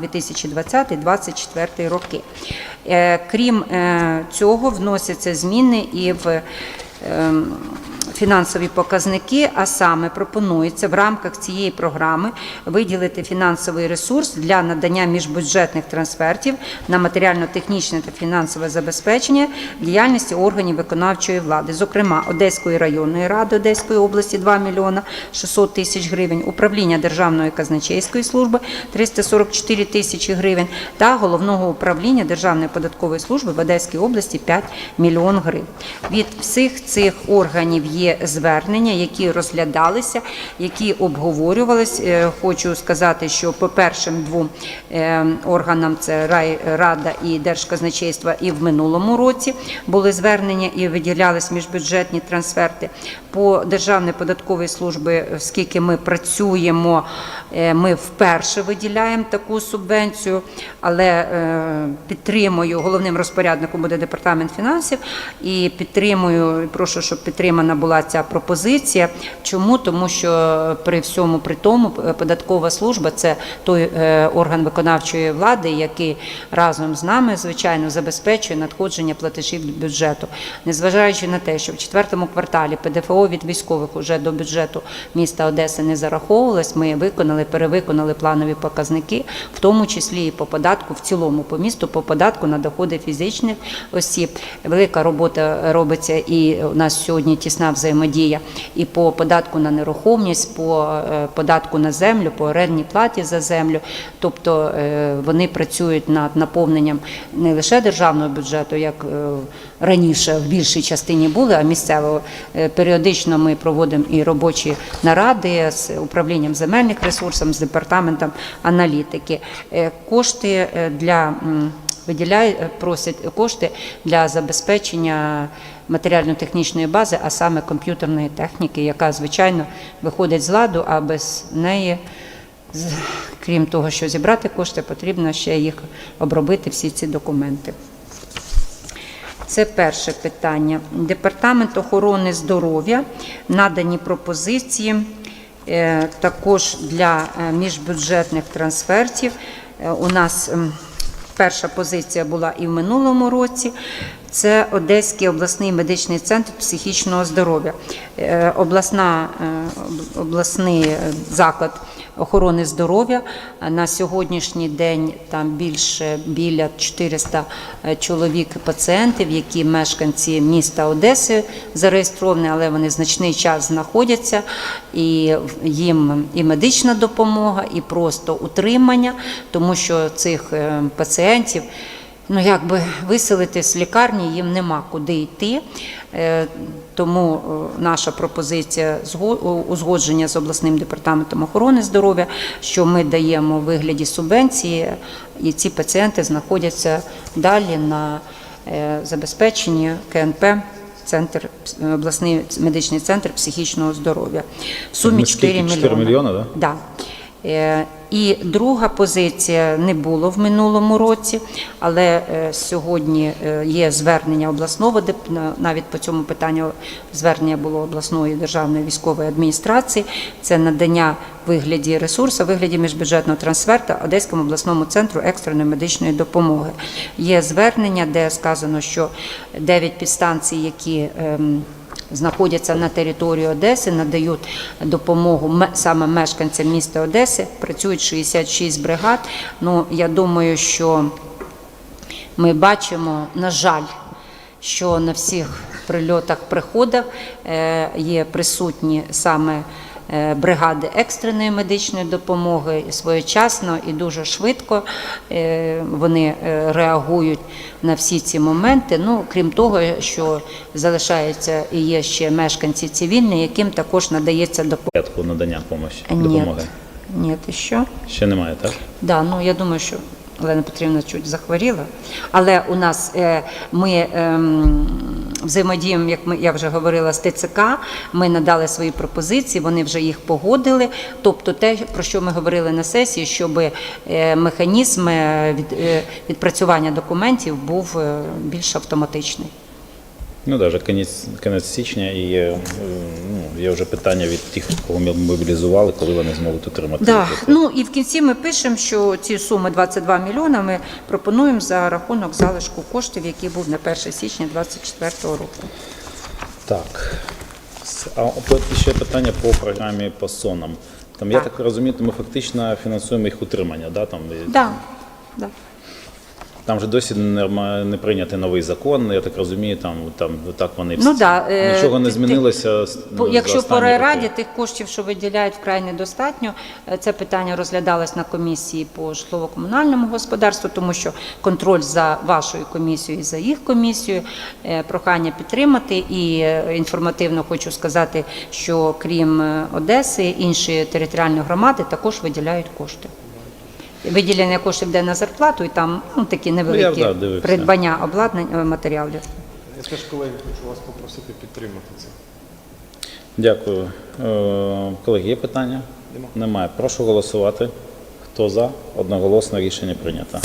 2020-2024 роки. Е, Крім е, цього, вносяться зміни і в ем, фінансові показники, а саме пропонується в рамках цієї програми виділити фінансовий ресурс для надання міжбюджетних трансфертів на матеріально-технічне та фінансове забезпечення діяльності органів виконавчої влади, зокрема Одеської районної ради Одеської області 2 мільйона 600 тисяч гривень, управління Державної казначейської служби 344 тисячі гривень та головного управління Державної податкової служби в Одеській області 5 мільйон гривень. Від всіх цих органів є звернення, які розглядалися, які обговорювались. Е, Хочу сказати, що по першим двом е, органам це райрада і Держказначейства і в минулому році були звернення і виділялись міжбюджетні трансферти. По Державної податкової служби, оскільки ми працюємо, е, ми вперше виділяємо таку субвенцію, але підтримую головним розпорядником буде департамент фінансів і підтримую, прошу, щоб підтримана була ця пропозиція. Чому? Тому що при всьому при тому е, податкова служба це той е, орган виконавчої влади, який разом з нами, звичайно, забезпечує надходження платежів до бюджету. Незважаючи на те, що в четвертому кварталі ПДФО від військових уже до бюджету міста Одеси не зараховувалось, ми виконали, перевиконали планові показники, в тому числі і по податку в цілому по місту, по податку на доходи фізичних осіб. Велика робота робиться, і у нас сьогодні тісна взаємодія і по податку на нерухомість, по е, податку на землю, по орендній платі за землю. Тобто е, вони працюють над наповненням не лише державного бюджету, як е, раніше в більшій частині були, а місцевого. Періодично ми проводимо і робочі наради з управлінням земельних ресурсів, з департаментом аналітики. Кошти для е, просять кошти для забезпечення матеріально-технічної бази, а саме комп'ютерної техніки, яка звичайно виходить з ладу, а без неї. Крім того, що зібрати кошти, потрібно ще їх обробити, всі ці документи. Це перше питання. Департамент охорони здоров'я надані пропозиції е, також для е, міжбюджетних трансфертів. Е, У нас перша позиція була і в минулому році. Це Одеський обласний медичний центр психічного здоров'я. Е, Обласна, е, обласний е, заклад охорони здоров'я. На сьогоднішній день там більше біля 400 чоловік пацієнтів, які мешканці міста Одеси зареєстровані, але вони значний час знаходяться, і їм і медична допомога, і просто утримання, тому що цих е, пацієнтів. Ну, якби виселити з лікарні їм нема куди йти. Е, Тому е, наша пропозиція зго- узгодження з обласним департаментом охорони здоров'я, що ми даємо у вигляді субвенції, і ці пацієнти знаходяться далі на е, забезпеченні КНП. Центр обласний медичний центр психічного здоров'я в сумі Ну, 4 мільйони. 4 мільйони, да? Да. І друга позиція не було в минулому році, але е, сьогодні е, є звернення обласного навіть по цьому питанню звернення було обласної державної військової адміністрації. Це надання вигляді ресурсу, вигляді міжбюджетного трансферту Одеському обласному центру екстреної медичної допомоги. Є звернення, де сказано, що 9 підстанцій, які ем, знаходяться на території Одеси, надають допомогу саме мешканцям міста Одеси. Працюють 66 бригад. Ну, я думаю, що ми бачимо, на жаль, що на всіх прильотах, приходах е, є присутні саме бригади екстреної медичної допомоги і своєчасно і дуже швидко е, вони е, реагують на всі ці моменти. Ну, крім того, що залишаються і є ще мешканці цивільні, яким також надається допомога. Надання допомоги, Ні, ти що? Ще немає, так? Да, ну я думаю, що Олена Петрівна чуть захворіла. Але у нас е, ми ем, взаємодіємо, як ми я вже говорила, з ТЦК. Ми надали свої пропозиції, вони вже їх погодили. Тобто, те, про що ми говорили на сесії, щоб е, механізм е, від, е, відпрацювання документів був більш автоматичний. Ну, навіть кінець, кінець січня і ну, є вже питання від тих, кого ми мобілізували, коли вони зможуть отримати. Да. Ну і в кінці ми пишемо, що ці суми 22 мільйони ми пропонуємо за рахунок залишку коштів, який був на 1 січня 2024 року. Так. А ще питання по програмі по СОНам. Там, я Так. так розумію, ми фактично фінансуємо їх утримання, да? там, Да. Да. Там же досі не, не прийнятий новий закон, я так розумію, там, там так вони Ну да, е, нічого не змінилося. за Якщо по райраді тих коштів, що виділяють, вкрай недостатньо. Е, Це питання розглядалось на комісії по житлово-комунальному господарству, тому що контроль за вашою комісією і за їх комісією, е, прохання підтримати. І інформативно хочу сказати, що крім Одеси, інші територіальні громади також виділяють кошти. Виділення коштів йде на зарплату, і там ну, такі невеликі да, придбання обладнань матеріалів. Я теж, колеги, хочу вас попросити підтримати це. Дякую. Е, Колеги, є питання? Нема. Немає. Прошу голосувати. Хто за? Одноголосно рішення прийнято.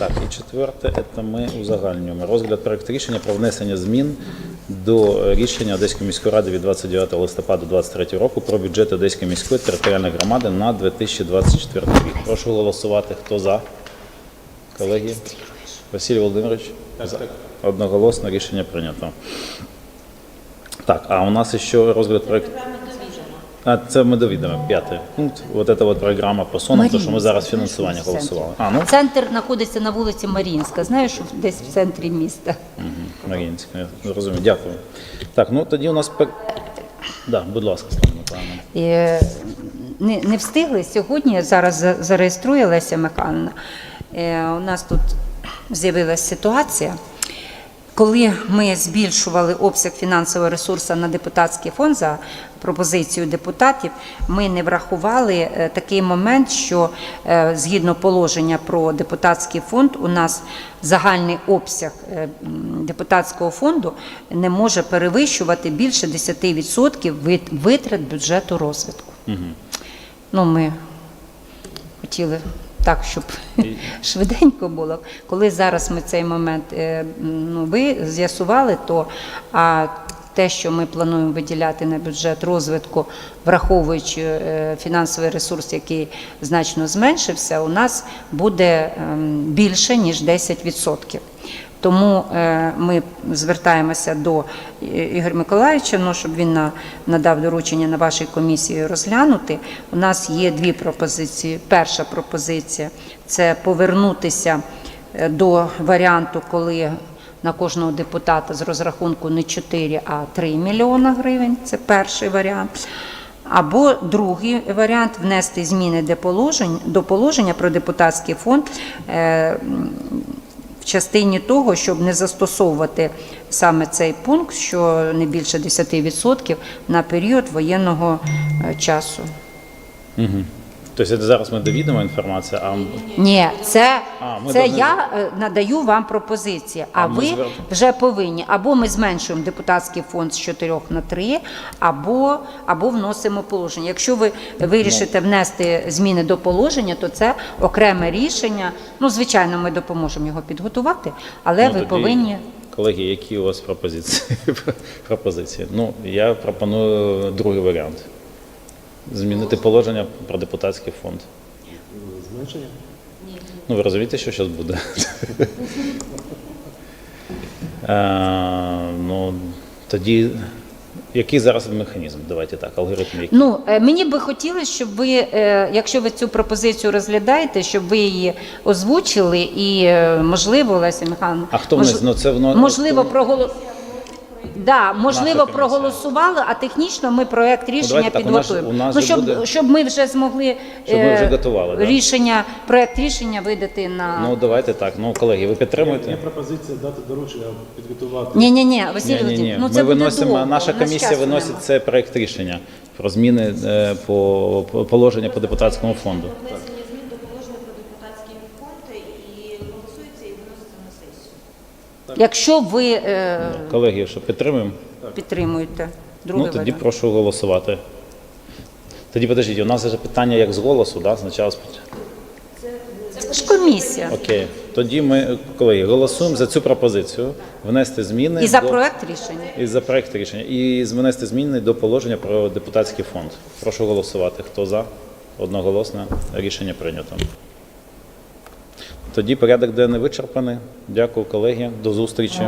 Так, і четверте, це ми узагальнюємо. Розгляд проекту рішення про внесення змін до рішення Одеської міської ради від 29 листопада 2023 року про бюджет Одеської міської територіальної громади на 2024 рік. Прошу голосувати. Хто за? Колеги? Василь Володимирович? За. Одноголосно рішення прийнято. Так, а у нас ще розгляд проекту. А це ми довідомо, п'ятий пункт. Вот это вот програма по то що ми зараз фінансування голосували. А, ну, Центр знаходиться на вулиці Марінська, знаєш, десь в центрі міста. Мар'їнська, я зрозумів, дякую. Так, ну тоді у нас пер... Да, будь ласка, Слава Миколаївна. Е, Не, не встигли сьогодні. Зараз за- зареєструє Леся Михайловна. Е, У нас тут з'явилася ситуація. Коли ми збільшували обсяг фінансового ресурсу на депутатський фонд за пропозицією депутатів, ми не врахували е, такий момент, що е, згідно положення про депутатський фонд, у нас загальний обсяг е, депутатського фонду не може перевищувати більше 10% від витрат бюджету розвитку. Ну, ми хотіли так, щоб швиденько було. Коли зараз ми цей момент е, ну, ви з'ясували, то а те, що ми плануємо виділяти на бюджет розвитку, враховуючи е, фінансовий ресурс, який значно зменшився, у нас буде ем, більше ніж 10%. Тому е, ми звертаємося до е, Ігоря Миколаївича, ну, щоб він на- надав доручення на вашій комісії розглянути. У нас є дві пропозиції. Перша пропозиція це повернутися е, до варіанту, коли на кожного депутата з розрахунку не 4, а 3 мільйона гривень. Це перший варіант. Або другий варіант внести зміни до положення про депутатський фонд частині того, щоб не застосовувати саме цей пункт, що не більше 10% на період воєнного часу. часу. Тобто це зараз ми довідомо інформацію, а Ні, це, А, ми це должны- я е, надаю вам пропозиції, а, А ви звер- вже повинні або ми зменшуємо депутатський фонд з 4 на 3, або, або вносимо положення. Якщо ви вирішите внести зміни до положення, то це окреме рішення. Ну, звичайно, ми допоможемо його підготувати, але Ну, ви тоді, повинні. Колеги, які у вас пропозиції? пропозиції? Ну, я пропоную другий варіант. Змінити положення про депутатський фонд. Зменшення? Ну, ви розумієте, що зараз буде? Е, ну, тоді, який зараз механізм? Давайте так, алгоритм який? Ну, е, мені би хотілося, щоб ви, е, якщо ви цю пропозицію розглядаєте, щоб ви її озвучили і, е, можливо, Леся Михайловна, А хто мож- вниз? Ну, це воно- можливо, хто- проголо... Да, можливо, проголосували, а технічно ми проект рішення давайте так, у нас- у нас ну, щоб, буде- щоб ми вже змогли Щоб ми е, вже готували, да. рішення, проект рішення видати на Ну, давайте так. Ну, колеги, ви Є підтримуєте? пропозиція дати доручення підготувати. ні, ні, ні, Василь Ні, ні, ні. Ну Ми це буде виносимо, довго, наша комісія виносить нема. це проект рішення про зміни е, по, по положення по депутатському фонду. внесення Якщо ви е, Колеги, що підтримуємо? підтримуєте Ну, тоді варіант. прошу голосувати. Тоді подождіть, у нас же питання як з голосу, да? Спочатку спочатку. Це ж комісія. Окей. Тоді ми, колеги, голосуємо за цю пропозицію внести зміни І за до... проект рішення. І за проект рішення. І внести зміни до положення про депутатський фонд. Прошу голосувати. Хто за? Одноголосно рішення прийнято. Тоді порядок денний вичерпаний. Дякую, колеги. До зустрічі.